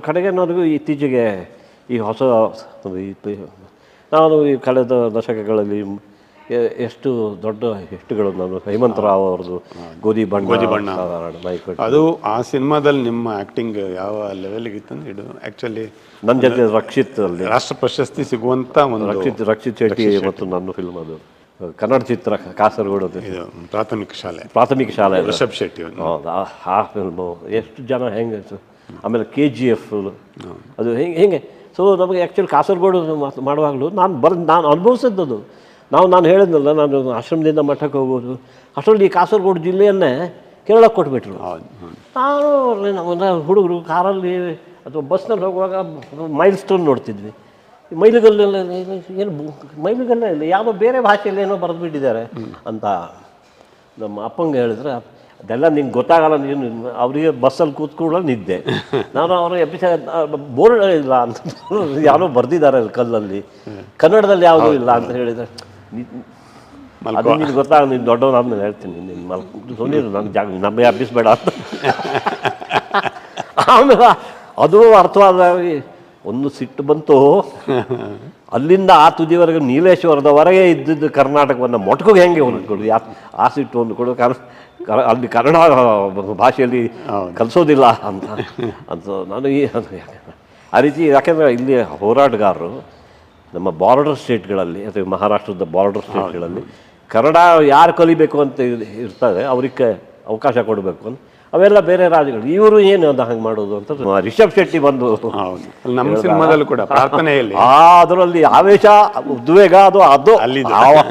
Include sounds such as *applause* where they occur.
ಕಡೆಗೆ ನನಗೂ ಇತ್ತೀಚೆಗೆ ಈ ಹೊಸ ನಾನು ಈ ಕಳೆದ ದಶಕಗಳಲ್ಲಿ ಎಷ್ಟು ದೊಡ್ಡ ಹಿಟ್ಟುಗಳು ನಾನು ಹೇಮಂತ್ ರಾವ್ ಅವ್ರದ್ದು ಗೋಧಿ ಬಣ್ಣ ಗೋಧಿ ಬಣ್ಣ. ಅದು ಆ ಸಿನಿಮಾದಲ್ಲಿ ನಿಮ್ಮ ಆ್ಯಕ್ಟಿಂಗ್ ಯಾವ ಲೆವೆಲ್ಗೆ ಇತ್ತಂದ್ರೆ ಇದು ಆ್ಯಕ್ಚುಲಿ ನನ್ನ ಜೊತೆ ರಕ್ಷಿತ್ ಅಲ್ಲಿ. ರಾಷ್ಟ್ರ ಪ್ರಶಸ್ತಿ ಸಿಗುವಂಥ ಒಂದು ರಕ್ಷಿತ್ ರಕ್ಷಿತ್ ಶೆಟ್ಟಿ ಮತ್ತು ನನ್ನ ಫಿಲ್ಮ್ ಅದು. ಕನ್ನಡ ಚಿತ್ರ ಕಾಸರಗೋಡು ಪ್ರಾಥಮಿಕ ಶಾಲೆ. ಪ್ರಾಥಮಿಕ ಶಾಲೆ ಋಷಭ್ ರಿಷಬ್ ಶೆಟ್ಟಿ ಹೌದಾ? ಆ- ಫಿಲ್ಮು ಎಷ್ಟು ಜನ ಹೆಂಗೆ ಆಮೇಲೆ ಕೆ ಜಿ ಎಫ್ ಅದು ಹಿಂಗೆ ಹಿಂಗೆ. ಸೊ ನಮಗೆ ಆ್ಯಕ್ಚುಲಿ ಕಾಸರಗೋಡು ಮಾಡುವಾಗಲೂ ನಾನು ಬರ್ ನಾನು ಅನುಭವಿಸಿದ್ದದು. ನಾವು ನಾನು ಹೇಳಿದ್ನಲ್ಲ ನಾನು ಆಶ್ರಮದಿಂದ ಮಠಕ್ಕೆ ಹೋಗ್ಬೋದು ಅಷ್ಟರಲ್ಲಿ ಈ ಕಾಸರಗೋಡು ಜಿಲ್ಲೆಯನ್ನೇ ಕೇರಳಕ್ಕೆ ಕೊಟ್ಬಿಟ್ರು. ನಾನು ನಮ್ಮ ಹುಡುಗರು ಕಾರಲ್ಲಿ ಅಥವಾ ಬಸ್ನಲ್ಲಿ ಹೋಗುವಾಗ ಮೈಲ್ ಸ್ಟೋನ್ ನೋಡ್ತಿದ್ವಿ ಮೈಲುಗಲ್ಲೆಲ್ಲ ಏನು ಮೈಲುಗಲ್ಲೇ ಇಲ್ಲ. ಯಾವುದೋ ಬೇರೆ ಭಾಷೆಯಲ್ಲಿ ಏನೋ ಬರೆದು ಬಿಟ್ಟಿದ್ದಾರೆ ಅಂತ ನಮ್ಮ ಅಪ್ಪಂಗೆ ಹೇಳಿದ್ರೆ ಅದೆಲ್ಲ ನಿಂಗೆ ಗೊತ್ತಾಗಲ್ಲ ನೀನು ಅವರಿಗೆ ಬಸ್ಸಲ್ಲಿ ಕೂತ್ಕೊಳ್ಳೋ ನಿದ್ದೆ. ನಾನು ಅವರ ಎಪಿಸೋಡ್ ಬೋರ್ಡ್ ಇಲ್ಲ ಅಂತ *laughs* ಯಾರೋ ಬರೆದಿದ್ದಾರೆ ಅಲ್ಲಿ ಕಲ್ಲಲ್ಲಿ. ಕನ್ನಡದಲ್ಲಿ ಯಾವುದೂ ಇಲ್ಲ ಅಂತ ಹೇಳಿದರೆ ಅದು ನಿನ್ಗೆ ಗೊತ್ತಾಗ ನೀನು ದೊಡ್ಡವ್ರು ಆದ್ಮೇಲೆ ಹೇಳ್ತೀನಿ ನಿನ್ನ ಮಲ್ ಸುಮ್ಮನೆ ನನ್ನ ಜಾಗ ನಮಗೆ ಬೇಡ ಅಂತ. *laughs* ಆಮೇಲೆ ಅದು ಅರ್ಥವಾದಾಗ ಒಂದು ಸಿಟ್ಟು ಬಂತು. ಅಲ್ಲಿಂದ ಆ ತುದಿವರೆಗೆ ನೀಲೇಶ್ವರದವರೆಗೆ ಇದ್ದಿದ್ದು ಕರ್ನಾಟಕವನ್ನು ಮೊಟಕಿಗೆ ಹೆಂಗೆ ಹೊಂದ್ಕೊಳ್ಳಿ ಯಾ ಆ ಸಿಟ್ಟು ಹೊಂದ್ಕೊಡು ಕರ್ ಅಲ್ಲಿ ಕನ್ನಡ ಭಾಷೆಯಲ್ಲಿ ಕಲಿಸೋದಿಲ್ಲ ಅಂತ. ಅಂತ ನಾನು ಈ ಆ ರೀತಿ ಯಾಕೆಂದರೆ ಇಲ್ಲಿ ಹೋರಾಟಗಾರರು ನಮ್ಮ ಬಾರ್ಡರ್ ಸ್ಟೇಟ್ಗಳಲ್ಲಿ ಅಥವಾ ಮಹಾರಾಷ್ಟ್ರದ ಬಾರ್ಡರ್ ಸ್ಟೇಟ್ಗಳಲ್ಲಿ ಕನ್ನಡ ಯಾರು ಕಲಿಬೇಕು ಅಂತ ಇರ್ತಾರೆ ಇರ್ತದೆ ಅವ್ರಿಗೆ ಅವಕಾಶ ಕೊಡಬೇಕು ಅಂತ ಅವೆಲ್ಲ ಬೇರೆ ರಾಜ್ಯಗಳು. ಇವರು ಏನು ಅಂತ ಹಂಗೆ ಮಾಡೋದು ಅಂತ ರಿಷಬ್ ಶೆಟ್ಟಿ ಬಂದು ನಮ್ಮ ಸಿನಿಮಾದಲ್ಲೂ ಕೂಡ ಪ್ರಾರ್ಥನೆಯಲ್ಲಿ. ಆ ಅದರಲ್ಲಿ ಆವೇಶ ಉದ್ವೇಗ ಅದು ಅದು ಅಲ್ಲಿ